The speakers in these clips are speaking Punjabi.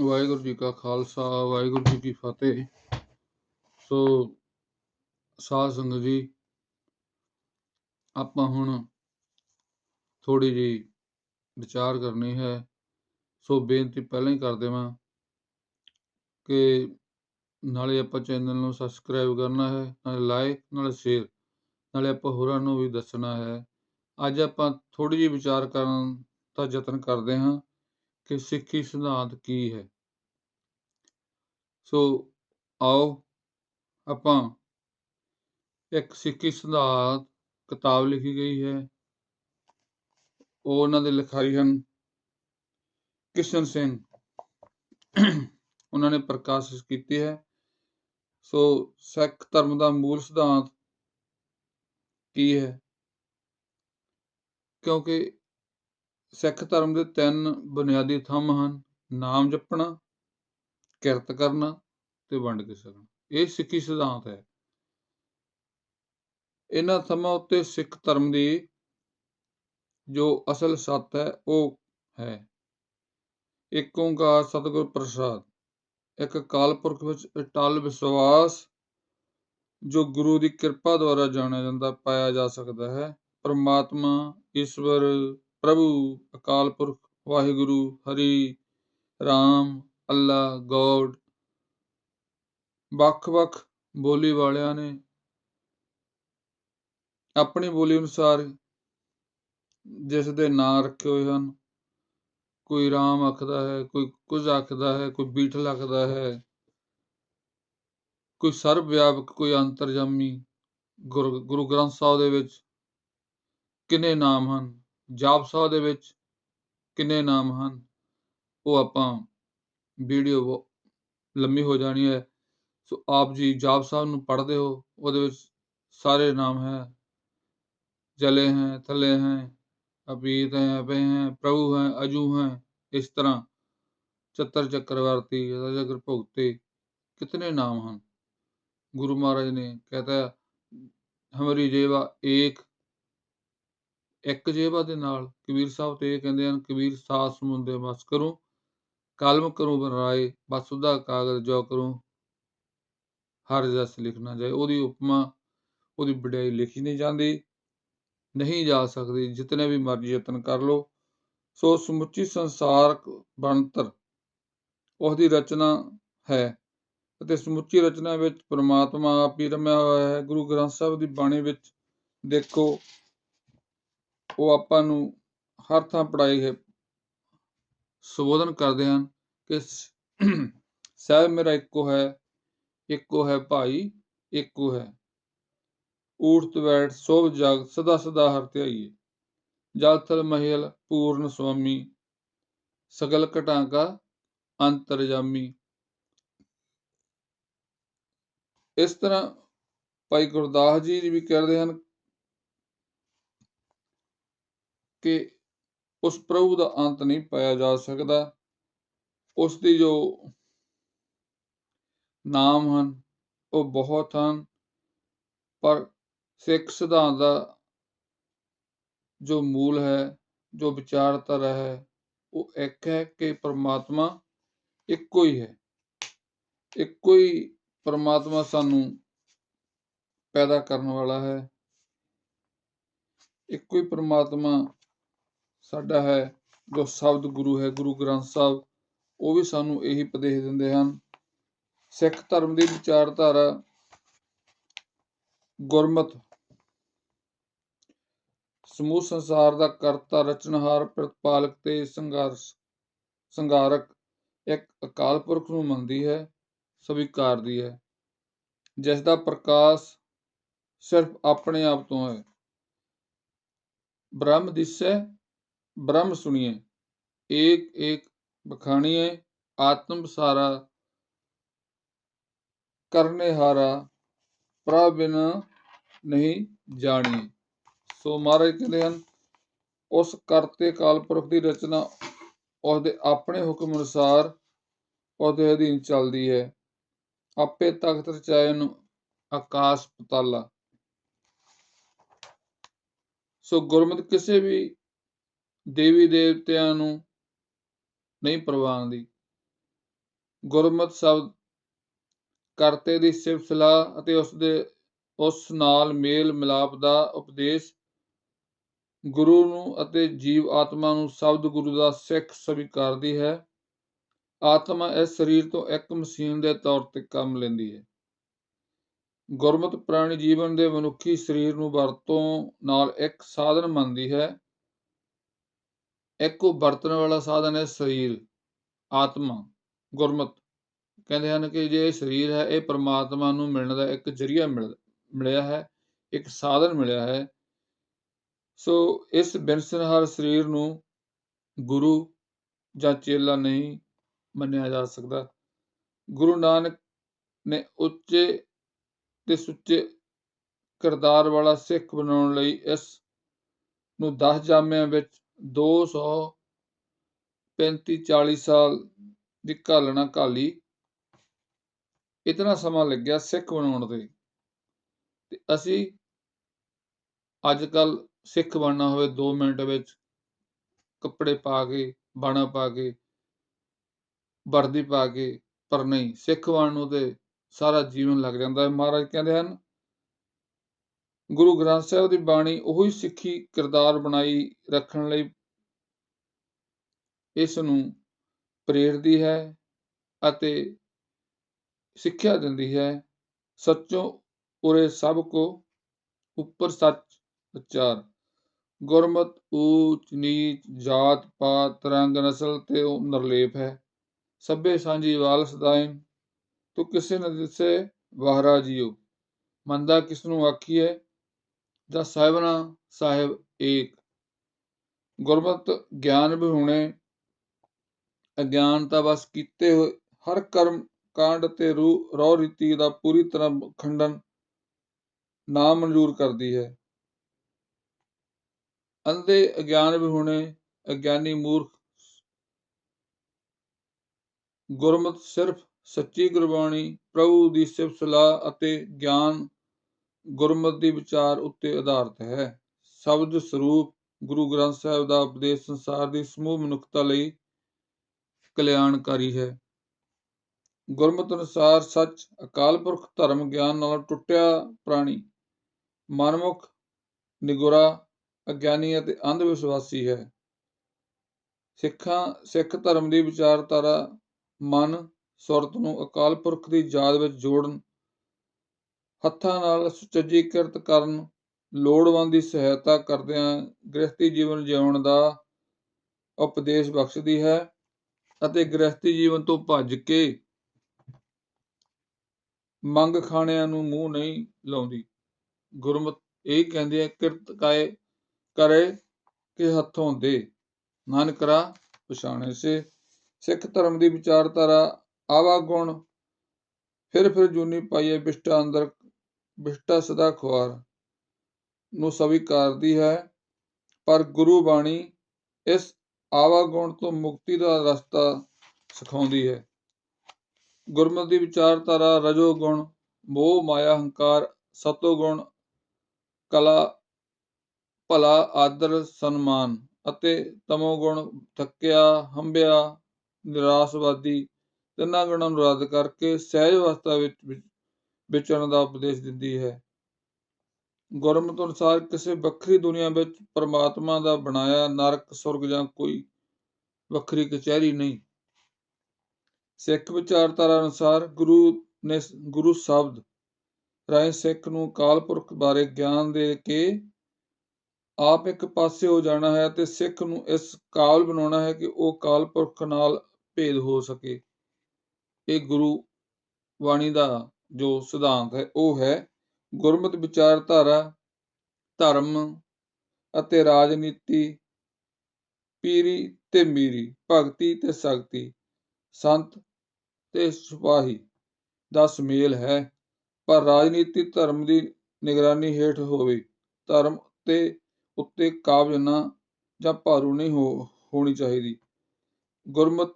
ਵਾਹਿਗੁਰੂ ਜੀ ਕਾ ਖਾਲਸਾ, ਵਾਹਿਗੁਰੂ ਜੀ ਕੀ ਫਤਿਹ। ਸੋ ਸਾਧ ਸੰਗਤ ਜੀ, ਆਪਾਂ ਹੁਣ ਥੋੜੀ ਜੀ ਵਿਚਾਰ ਕਰਨੀ ਹੈ। ਸੋ ਬੇਨਤੀ ਪਹਿਲਾਂ ਹੀ ਕਰ ਦੇਵਾਂ ਕਿ ਨਾਲੇ ਆਪਾਂ ਚੈਨਲ ਨੂੰ ਸਬਸਕ੍ਰਾਈਬ ਕਰਨਾ ਹੈ, ਨਾਲੇ ਲਾਈਕ, ਨਾਲੇ ਸ਼ੇਅਰ, ਨਾਲੇ ਆਪਾਂ ਹੋਰਾਂ ਨੂੰ ਵੀ ਦੱਸਣਾ ਹੈ। ਅੱਜ ਆਪਾਂ ਥੋੜੀ ਜਿਹੀ ਵਿਚਾਰ ਕਰਨ ਦਾ ਯਤਨ ਕਰਦੇ ਹਾਂ। ਕਿ ਸਿੱਖੀ ਸਿਧਾਂਤ ਕੀ ਹੈ? ਸੋ ਆਓ ਆਪਾਂ ਇੱਕ ਸਿੱਖੀ ਸਿਧਾਂਤ ਕਿਤਾਬ ਲਿਖੀ ਗਈ ਹੈ। ਉਹ ਉਹਨਾਂ ਦੇ ਲਿਖਾਰੀ ਹਨ ਕਿਸ਼ਨ ਸਿੰਘ। ਉਹਨਾਂ ਨੇ ਪ੍ਰਕਾਸ਼ਿਤ ਕੀਤੀ ਹੈ। ਸੋ ਸਿੱਖ ਧਰਮ ਦਾ ਮੂਲ ਸਿਧਾਂਤ ਕੀ ਹੈ? ਕਿਉਂਕਿ ਸਿੱਖ ਧਰਮ ਦੇ ਤਿੰਨ ਬੁਨਿਆਦੀ ਥੰਮ ਹਨ, ਨਾਮ ਜਪਣਾ, ਕਿਰਤ ਕਰਨਾ ਤੇ ਵੰਡ ਕੇ ਸਕਣਾ ਇਹ ਸਿੱਖੀ ਸਿਧਾਂਤ ਹੈ। ਇਹਨਾਂ ਥੰਮਾਂ ਉੱਤੇ ਸਿੱਖ ਧਰਮ ਦੀ ਜੋ ਅਸਲ ਸੱਤ ਹੈ, ਉਹ ਹੈ। ਇੱਕ ਓੰਕਾਰ ਸਤਿਗੁਰ ਪ੍ਰਸਾਦ, ਇੱਕ ਕਾਲਪੁਰਖ ਵਿੱਚ ਅਟਲ ਵਿਸ਼ਵਾਸ, ਜੋ ਗੁਰੂ ਦੀ ਕਿਰਪਾ ਦੁਆਰਾ ਜਾਣਿਆ ਜਾਂਦਾ, ਪਾਇਆ ਜਾ ਸਕਦਾ ਹੈ। ਪਰਮਾਤਮਾ, ਈਸ਼ਵਰ ਪ੍ਰਭੂ ਅਕਾਲ ਪੁਰਖ, ਵਾਹਿਗੁਰੂ, ਹਰੀ ਰਾਮ, ਅੱਲਾ, ਗੋਡ। ਵੱਖ-ਵੱਖ ਬੋਲੀ ਵਾਲਿਆਂ ਨੇ ਆਪਣੀ ਬੋਲੀ ਅਨੁਸਾਰ ਜਿਸ ਦੇ ਨਾਂ ਰੱਖੇ ਹੋਏ ਹਨ, ਕੋਈ ਰਾਮ ਆਖਦਾ ਹੈ, ਕੋਈ ਕੁਝ ਆਖਦਾ ਹੈ, ਕੋਈ ਬੀਠਲ ਆਖਦਾ ਹੈ, ਕੋਈ ਸਰਬ ਵਿਆਪਕ ਕੋਈ ਅੰਤਰਜਾਮੀ ਗੁਰੂ ਗ੍ਰੰਥ ਸਾਹਿਬ ਦੇ ਵਿੱਚ ਕਿੰਨੇ ਨਾਮ ਹਨ? ਜਾਪ ਸਾਹਿਬ ਦੇ ਵਿੱਚ ਕਿੰਨੇ ਨਾਮ ਹਨ? ਉਹ ਆਪਾਂ ਵੀਡੀਓ ਲੰਮੀ ਹੋ ਜਾਣੀ ਹੈ। ਸੋ ਆਪ ਜੀ ਜਾਪ ਸਾਹਿਬ ਨੂੰ ਪੜ੍ਹਦੇ ਹੋ। ਉਹਦੇ ਵਿੱਚ ਸਾਰੇ ਨਾਮ ਹੈ। ਜਲੇ ਹੈ, ਥਲੇ ਹੈ ਅਪੀਤ ਹੈ ਅਪੇ ਹੈ, ਪ੍ਰਭੂ ਹੈ, ਅਜੂ ਹੈ। ਇਸ ਤਰ੍ਹਾਂ ਚਤਰ ਚੱਕਰਵਰਤੀ ਜਗਰ ਭੁਗਤੇ ਕਿਤਨੇ ਨਾਮ ਹਨ? ਗੁਰੂ ਮਹਾਰਾਜ ਨੇ ਕਹਤਾ, ਹਮਰੀ ਜੇਵਾ ਏਕ ਇੱਕ ਜੇਬਾ ਦੇ ਨਾਲ ਕਬੀਰ ਸਾਹਿਬ ਤੇ ਇਹ ਕਹਿੰਦੇ ਹਨ, ਕਬੀਰ ਸਾਥ ਸਮੁੰਦੇ ਬਸ ਕਰੂੰ, ਕਲਮ ਕਰੂੰ ਬਰਾਏ ਬਸ ਉਹਦਾ ਕਾਗਜ਼ ਜੋ ਕਰੂੰ, ਹਰ ਜਸ ਲਿਖਣਾ ਜਾਏ। ਉਹਦੀ ਉਪਮਾ, ਉਹਦੀ ਵਡਿਆਈ ਲਿਖੀ ਨਹੀਂ ਜਾਂਦੀ, ਨਹੀਂ ਜਾ ਸਕਦੀ। ਜਿਤਨੇ ਵੀ ਮਰਜ਼ੀ ਯਤਨ ਕਰ ਲੋ ਸੋ ਸਮੁੱਚੀ ਸੰਸਾਰ ਬਣਤਰ ਉਸ ਰਚਨਾ ਹੈ ਅਤੇ ਸਮੁੱਚੀ ਰਚਨਾ ਵਿੱਚ ਪ੍ਰਮਾਤਮਾ ਆਪ ਹੀ ਰਮਿਆ ਹੋਇਆ ਹੈ। ਗੁਰੂ ਗ੍ਰੰਥ ਸਾਹਿਬ ਦੀ ਬਾਣੀ ਵਿੱਚ ਦੇਖੋ ਉਹ ਆਪਾਂ ਨੂੰ ਹਰ ਥਾਂ ਪੜਾਈ ਹੈ, ਸੰਬੋਧਨ ਕਰਦੇ ਹਨ ਕਿ ਸਹਿਬ ਮੇਰਾ ਇੱਕੋ ਹੈ ਇੱਕੋ ਹੈ ਭਾਈ, ਇੱਕੋ ਹੈ। ਊਠ ਬੈਠ ਸੋਭ ਜਗ ਸਦਾ ਸਦਾ ਹਰ ਧਿਆਈਏ ਜਲ ਥਲ ਮਹਿਲ ਪੂਰਨ ਸੁਆਮੀ, ਸਗਲ ਘਟਾਂਕਾ ਅੰਤਰਜਾਮੀ ਇਸ ਤਰ੍ਹਾਂ ਭਾਈ ਗੁਰਦਾਸ ਜੀ ਵੀ ਕਹਿੰਦੇ ਹਨ ਕਿ ਉਸ ਪ੍ਰਭੂ ਦਾ ਅੰਤ ਨਹੀਂ ਪਾਇਆ ਜਾ ਸਕਦਾ। ਉਸ ਦੀ ਜੋ ਨਾਮ ਹਨ, ਉਹ ਬਹੁਤ ਹਨ। ਪਰ ਸਿੱਖ ਸਿਧਾਂਤ ਦਾ ਜੋ ਮੂਲ ਹੈ, ਜੋ ਵਿਚਾਰਧਾਰਾ ਹੈ, ਉਹ ਇੱਕ ਹੈ ਕਿ ਪ੍ਰਮਾਤਮਾ ਇੱਕੋ ਹੀ ਹੈ। ਇੱਕੋ ਹੀ ਪ੍ਰਮਾਤਮਾ ਸਾਨੂੰ ਪੈਦਾ ਕਰਨ ਵਾਲਾ ਹੈ। ਇੱਕੋ ਹੀ ਪਰਮਾਤਮਾ ਸਾਡਾ ਹੈ, ਜੋ ਸ਼ਬਦ ਗੁਰੂ ਹੈ, ਗੁਰੂ ਗ੍ਰੰਥ ਸਾਹਿਬ, ਉਹ ਵੀ ਸਾਨੂੰ ਇਹੀ ਉਪਦੇਸ਼ ਦਿੰਦੇ ਹਨ। ਸਿੱਖ ਧਰਮ ਦੀ ਵਿਚਾਰਧਾਰਾ ਗੁਰਮਤ। ਸਮੂਹ ਸੰਸਾਰ ਦਾ ਕਰਤਾ, ਰਚਨਹਾਰ, ਪ੍ਰਤਪਾਲਕ ਤੇ ਸੰਘਰਸ਼, ਸੰਘਾਰਕ ਇੱਕ ਅਕਾਲ ਪੁਰਖ ਨੂੰ ਮੰਨਦੀ ਹੈ, ਸਵੀਕਾਰਦੀ ਹੈ। ਜਿਸ ਦਾ ਪ੍ਰਕਾਸ਼ ਸਿਰਫ ਆਪਣੇ ਆਪ ਤੋਂ ਹੈ। ਬ੍ਰਹਮ ਦਿਸੈ ब्रह्म सुनिए एक एक बखानिए आत्म सारा करने हारा ਪ੍ਰਭਿਨ ਨਹੀਂ ਜਾਣੀ ਸੋ ਮਹਾਰਾਜ ਕਹਿੰਦੇ ਹਨ ਉਸ ਕਰਤੇ ਕਾਲਪੁਰਖ ਦੀ ਰਚਨਾ ਉਸ ਦੇ ਆਪਣੇ ਹੁਕਮ ਅਨੁਸਾਰ ਉਹਦੇ ਅਧੀਨ ਚੱਲਦੀ ਹੈ ਆਪੇ ਤਖਤ ਰਚਾਇਨ ਆਕਾਸ਼ ਪਤਾਲਾ ਸੋ ਗੁਰਮਤਿ ਕਿਸੇ ਵੀ ਦੇਵੀ ਦੇਵਤਿਆਂ ਨੂੰ ਨਹੀਂ ਪ੍ਰਵਾਨ ਦੀ। ਗੁਰਮਤ ਸ਼ਬਦ ਕਰਤੇ ਦੀ ਸਿਫਤ ਸਲਾਹ ਅਤੇ ਉਸ ਦੇ ਉਸ ਨਾਲ ਮੇਲ ਮਿਲਾਪ ਦਾ ਉਪਦੇਸ਼ ਗੁਰੂ ਨੂੰ ਅਤੇ ਜੀਵ ਆਤਮਾ ਨੂੰ ਸ਼ਬਦ ਗੁਰੂ ਦਾ ਸਿੱਖ ਸਵੀਕਾਰਦੀ ਹੈ। ਆਤਮਾ ਇਸ ਸਰੀਰ ਤੋਂ ਇੱਕ ਮਸ਼ੀਨ ਦੇ ਤੌਰ ਤੇ ਕੰਮ ਲੈਂਦੀ ਹੈ। ਗੁਰਮਤ ਪ੍ਰਾਣੀ ਜੀਵਨ ਦੇ ਮਨੁੱਖੀ ਸਰੀਰ ਨੂੰ ਵਰਤੋਂ ਨਾਲ ਇੱਕ ਸਾਧਨ ਮੰਨਦੀ ਹੈ। ਇੱਕ ਉਹ ਵਰਤਣ ਵਾਲਾ ਸਾਧਨ ਹੈ ਸਰੀਰ, ਆਤਮਾ, ਗੁਰਮਤ। ਕਹਿੰਦੇ ਹਨ ਕਿ ਜੇ ਇਹ ਸਰੀਰ ਹੈ, ਇਹ ਪ੍ਰਮਾਤਮਾ ਨੂੰ ਮਿਲਣ ਦਾ ਇੱਕ ਜਰੀਆ ਮਿਲ, ਮਿਲਿਆ ਹੈ, ਇੱਕ ਸਾਧਨ ਮਿਲਿਆ ਹੈ। ਸੋ ਇਸ ਬਿਨਸਨਹਾਰ ਸਰੀਰ ਨੂੰ ਗੁਰੂ ਜਾਂ ਚੇਲਾ ਨਹੀਂ ਮੰਨਿਆ ਜਾ ਸਕਦਾ। ਗੁਰੂ ਨਾਨਕ ਨੇ ਉੱਚੇ ਤੇ ਸੁੱਚੇ ਕਿਰਦਾਰ ਵਾਲਾ ਸਿੱਖ ਬਣਾਉਣ ਲਈ ਇਸ ਨੂੰ 10 ਜਾਮਿਆਂ ਵਿੱਚ 200 35 40 ਸਾਲ ਦੀ ਘਾਲਣਾ ਘਾਲੀ। ਇਤਨਾ ਸਮਾਂ ਲੱਗਿਆ ਸਿੱਖ ਬਣਾਉਣ ਤੇ। ਤੇ ਅਸੀਂ ਅੱਜ ਕੱਲ ਸਿੱਖ ਬਣਨਾ ਹੋਵੇ 2 ਮਿੰਟ ਵਿੱਚ ਕੱਪੜੇ ਪਾ ਕੇ, ਬਾਣਾ ਪਾ ਕੇ, ਵਰਦੀ ਪਾ ਕੇ, ਪਰ ਨਹੀਂ, ਸਿੱਖ ਬਣਨ ਨੂੰ ਤੇ ਸਾਰਾ ਜੀਵਨ ਲੱਗ ਜਾਂਦਾ। ਹੈ ਮਹਾਰਾਜ ਕਹਿੰਦੇ ਹਨ ਗੁਰੂ ਗ੍ਰੰਥ ਸਾਹਿਬ ਦੀ ਬਾਣੀ ਉਹੀ ਸਿੱਖੀ ਕਿਰਦਾਰ ਬਣਾਈ ਰੱਖਣ ਲਈ ਇਸ ਨੂੰ ਪ੍ਰੇਰਦੀ ਹੈ ਅਤੇ ਸਿੱਖਿਆ ਦਿੰਦੀ ਹੈ। ਸੱਚੋ ਉਰੇ ਸਭ ਕੋ ਉੱਪਰ ਸੱਚ ਉਚਾਰ। ਗੁਰਮਤ ਊਚ ਨੀਚ ਜਾਤ ਪਾਤ ਰੰਗ ਨਸਲ ਤੇ ਉਹ ਨਿਰਲੇਪ ਹੈ। ਸਭੇ ਸਾਂਝੀ ਵਾਲ ਸਦਾਇਨ ਤੂੰ ਕਿਸੇ ਨਾ ਦਿਸੇ ਵਾਹਰਾ ਜੀਓ। ਮੰਦਾ ਕਿਸ ਨੂੰ ਆਖੀਏ ਜਾਂ ਸਾਹਿਬਨਾ ਸਾਹਿਬ ਏਕ। ਗੁਰਮਤ ਗਿਆਨ ਵਿਹੁਣੇ, ਅਗਿਆਨਤਾ ਬਸ ਕੀਤੇ ਹੋਏ, ਹਰ ਕਰਮ ਕਾਂਡ ਤੇ ਰੂਹ ਰੋ ਰੀਤੀ ਦਾ ਪੂਰੀ ਤਰ੍ਹਾਂ ਖੰਡਨ ਨਾ ਮਨਜ਼ੂਰ ਕਰਦੀ ਹੈ। ਅੰਧੇ ਅਗਿਆਨ ਵਿਹੁਣੇ, ਅਗਿਆਨੀ ਮੂਰਖ, ਗੁਰਮਤ ਸਿਰਫ ਸੱਚੀ ਗੁਰਬਾਣੀ, ਪ੍ਰਭੂ ਦੀ ਸਿਫਤ ਸਲਾਹ ਅਤੇ ਗਿਆਨ ਗੁਰਮਤ ਦੀ ਵਿਚਾਰ ਉੱਤੇ ਆਧਾਰਿਤ ਹੈ। ਸ਼ਬਦ ਸਰੂਪ ਗੁਰੂ ਗ੍ਰੰਥ ਸਾਹਿਬ ਦਾ ਉਪਦੇਸ਼ ਸੰਸਾਰ ਦੀ ਸਮੂਹ ਮਨੁੱਖਤਾ ਲਈ ਕਲਿਆਣਕਾਰੀ ਹੈ। ਗੁਰਮਤ ਅਨੁਸਾਰ ਸੱਚ ਅਕਾਲ ਪੁਰਖ ਧਰਮ ਗਿਆਨ ਨਾਲ ਟੁੱਟਿਆ ਪ੍ਰਾਣੀ, ਮਨਮੁਖ, ਨਿਗੁਰਾ, ਅਗਿਆਨੀ ਅਤੇ ਅੰਧ ਵਿਸ਼ਵਾਸੀ ਹੈ। ਸਿੱਖਾਂ, ਸਿੱਖ ਧਰਮ ਦੀ ਵਿਚਾਰਧਾਰਾ ਮਨ, ਸੁਰਤ ਨੂੰ ਅਕਾਲ ਪੁਰਖ ਦੀ ਯਾਦ ਵਿੱਚ ਜੋੜਨ ਹੱਥਾਂ ਨਾਲ ਸੁਚੱਜੀ ਕਿਰਤ ਕਰਨ ਲੋੜਵੰਦ ਦੀ ਸਹਾਇਤਾ ਕਰਦਿਆਂ ਗ੍ਰਸਤੀ ਜੀਵਨ ਜਿਉਣ ਦਾ ਉਪਦੇਸ਼ ਬਖਸ਼ਦੀ ਹੈ ਅਤੇ ਗ੍ਰਸਤੀ ਜੀਵਨ ਤੋਂ ਭੱਜ ਕੇ ਮੰਗ ਖਾਣਿਆਂ ਨੂੰ ਮੂੰਹ ਨਹੀਂ ਲਾਉਂਦੀ। ਗੁਰਮਤ ਇਹ ਕਹਿੰਦੇ ਆ, ਕਿਰਤ ਕਾਏ ਕਰੇ ਕਿ ਹੱਥੋਂ ਦੇ ਨਾਨਕਰਾ ਪਛਾਣੇ ਸੇ। ਸਿੱਖ ਧਰਮ ਦੀ ਵਿਚਾਰਧਾਰਾ ਆਵਾ ਗੁਣ ਫਿਰ ਫਿਰ ਜੂਨੀ ਪਾਈਏ ਬਿਸ਼ਟਾ ਅੰਦਰ ਬਿਸ਼ਟਾ ਸਦਾ ਖੁਆਰ ਨੂੰ ਸਵੀਕਾਰਦੀ ਹੈ, ਪਰ ਗੁਰੂ ਬਾਣੀ ਇਸ ਆਵਾ ਗੁਣ ਤੋਂ ਮੁਕਤੀ ਦਾ ਰਸਤਾ ਸਿਖਾਉਂਦੀ ਹੈ। ਗੁਰਮਤਿ ਦੀ ਵਿਚਾਰਧਾਰਾ ਰਜੋ ਗੁਣ, ਮੋਹ, ਮਾਇਆ, ਹੰਕਾਰ, ਸਤੋ ਗੁਣ, ਕਲਾ, ਭਲਾ, ਆਦਰ, ਸਨਮਾਨ ਅਤੇ ਤਮੋ ਗੁਣ ਥੱਕਿਆ ਹੰਬਿਆ ਨਿਰਾਸ਼ਵਾਦੀ ਤਿੰਨਾਂ ਗੁਣਾਂ ਨੂੰ ਰੱਦ ਕਰਕੇ ਸਹਿਜ ਅਵਸਥਾ ਵਿੱਚ ਵਿਚਰਨ ਦਾ ਉਪਦੇਸ਼ ਦਿੰਦੀ ਹੈ। ਗੁਰਮਤਿ ਅਨੁਸਾਰ ਕਿਸੇ ਵੱਖਰੀ ਦੁਨੀਆ ਵਿੱਚ ਪਰਮਾਤਮਾ ਦਾ ਬਣਾਇਆ ਨਰਕ, ਸੁਰਗ ਜਾਂ ਕੋਈ ਵੱਖਰੀ ਕਚਹਿਰੀ ਨਹੀਂ। ਸਿੱਖ ਵਿਚਾਰਧਾਰਾ ਅਨੁਸਾਰ ਗੁਰੂ ਨੇ ਗੁਰੂ ਸ਼ਬਦ ਰਾਏ ਸਿੱਖ ਨੂੰ ਕਾਲ ਪੁਰਖ ਬਾਰੇ ਗਿਆਨ ਦੇ ਕੇ ਆਪ ਇੱਕ ਪਾਸੇ ਹੋ ਜਾਣਾ ਹੈ ਤੇ ਸਿੱਖ ਨੂੰ ਇਸ ਕਾਲ ਬਣਾਉਣਾ ਹੈ ਕਿ ਉਹ ਕਾਲ ਪੁਰਖ ਨਾਲ ਭੇਦ ਹੋ ਸਕੇ। ਇਹ ਗੁਰੂ ਬਾਣੀ ਦਾ ਜੋ ਸਿਧਾਂਤ ਹੈ, ਉਹ ਹੈ ਗੁਰਮਤ ਵਿਚਾਰਧਾਰਾ ਧਰਮ ਅਤੇ ਰਾਜਨੀਤੀ, ਪੀਰੀ ਤੇ ਮੀਰੀ, ਭਗਤੀ ਤੇ ਸ਼ਕਤੀ, ਸੰਤ ਤੇ ਸਿਪਾਹੀ ਦਾ ਸੁਮੇਲ ਹੈ। ਪਰ ਰਾਜਨੀਤੀ ਧਰਮ ਦੀ ਨਿਗਰਾਨੀ ਹੇਠ ਹੋਵੇ, ਧਰਮ ਤੇ ਉੱਤੇ ਕਾਬਜ ਨਾ ਜਾਂ ਭਾਰੂ ਨਹੀਂ ਹੋਣੀ ਚਾਹੀਦੀ। ਗੁਰਮਤ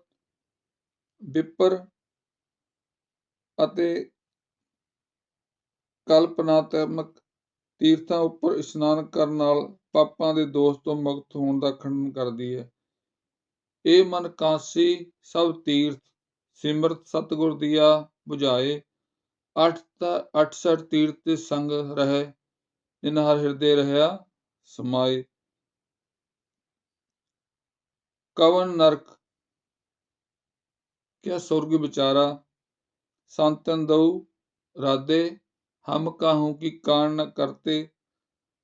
ਵਿਪਰ ਅਤੇ ਕਲਪਨਾਤਮਕ ਤੀਰਥਾਂ ਉੱਪਰ ਇਸ਼ਨਾਨ ਕਰਨ ਨਾਲ ਪਾਪਾਂ ਦੇ ਦੋਸ਼ ਤੋਂ ਮੁਕਤ ਹੋਣ ਦਾ ਖੰਡਨ ਕਰਦੀ ਹੈ। ਇਹ ਮਨ ਕਾਂਸੀ, ਸਭ ਤੀਰਥ, ਸਿਮਰਤ, ਸਤਿਗੁਰ ਦੀਆ 부ਝਾਏ ਅਠ ਤ- ਅਠਸਠ ਤੀਰਥ ਤੇ ਸੰਗ ਰਹੇ ਜਿਨ ਹਰ ਹਿਰਦੇ ਰਹਿਆ ਸਮਾਏ। ਕਵਨ ਨਰਕ, ਕਿਆ ਸੁਰਗ ਵਿਚਾਰਾ, ਸੰਤਨ ਦਉ ਰਾਦੇ ਹਮ ਕਾਹੂ ਕੀ ਕਾਣ ਨ ਕਰਤੇ,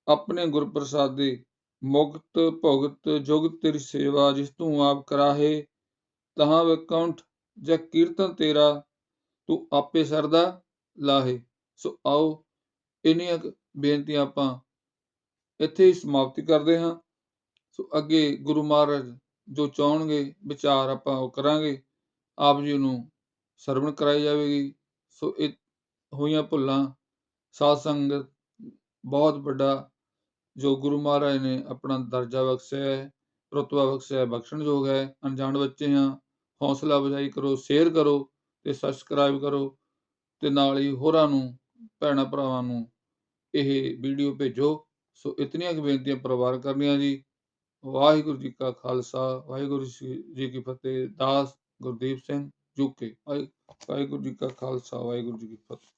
ਆਪਣੇ ਗੁਰ ਪ੍ਰਸਾਦੇ ਮੁਕਤ ਭੁਗਤ ਜੁਗ ਤੇਰੀ ਸੇਵਾ ਜਿਸ ਤੂੰ ਆਪ ਕਰਾਹੇ, ਤਹਾਂ ਵਿਕੰਠ ਜੈ ਕੀਰਤਨ ਤੇਰਾ ਤੂੰ ਆਪੇ ਸਰਦਾ ਲਾਹੇ। ਸੋ ਆਓ ਇੰਨੀਆਂ ਬੇਨਤੀਆਂ ਆਪਾਂ ਇੱਥੇ ਹੀ ਸਮਾਪਤੀ ਕਰਦੇ ਹਾਂ। ਸੋ ਅੱਗੇ ਗੁਰੂ ਮਹਾਰਾਜ ਜੋ ਚਾਹਣਗੇ, ਵਿਚਾਰ ਆਪਾਂ ਉਹ ਕਰਾਂਗੇ। ਆਪ ਜੀ ਨੂੰ ਸਰਵਣ ਕਰਾਈ ਜਾਵੇਗੀ। ਸੋ ਇਹ ਹੋਈਆਂ ਭੁੱਲਾਂ ਸਾਧ ਸੰਗਤ ਬਹੁਤ ਵੱਡਾ ਜੋ ਗੁਰੂ ਮਹਾਰਾਜ ਨੇ ਆਪਣਾ ਦਰਜਾ ਬਖਸ਼ਿਆ ਹੈ ਰੁਤਬਾ ਬਖਸ਼ਿਆ ਬਖਸ਼ਣਯੋਗ ਹੈ। ਅਣਜਾਣ ਬੱਚੇ ਹਾਂ, ਹੌਸਲਾ ਅਫਜ਼ਾਈ ਕਰੋ, ਸ਼ੇਅਰ ਕਰੋ ਤੇ ਸਬਸਕ੍ਰਾਈਬ ਕਰੋ ਤੇ ਨਾਲ ਹੀ ਹੋਰਾਂ ਨੂੰ, ਭੈਣਾਂ ਭਰਾਵਾਂ ਨੂੰ ਇਹ ਵੀਡੀਓ ਭੇਜੋ। ਸੋ ਇਤਨੀਆਂ ਕੁ ਬੇਨਤੀਆਂ ਪਰਿਵਾਰ ਕਰਨੀਆਂ ਜੀ। ਵਾਹਿਗੁਰੂ ਜੀ ਕਾ ਖਾਲਸਾ, ਵਾਹਿਗੁਰੂ ਜੀ ਕੀ ਫਤਿਹ। ਦਾਸ ਗੁਰਦੀਪ ਸਿੰਘ ਜੁਕੇ। ਵਾਹਿਗੁਰੂ ਜੀ ਕਾ ਖਾਲਸਾ, ਵਾਹਿਗੁਰੂ ਜੀ ਕੀ ਫਤਿਹ।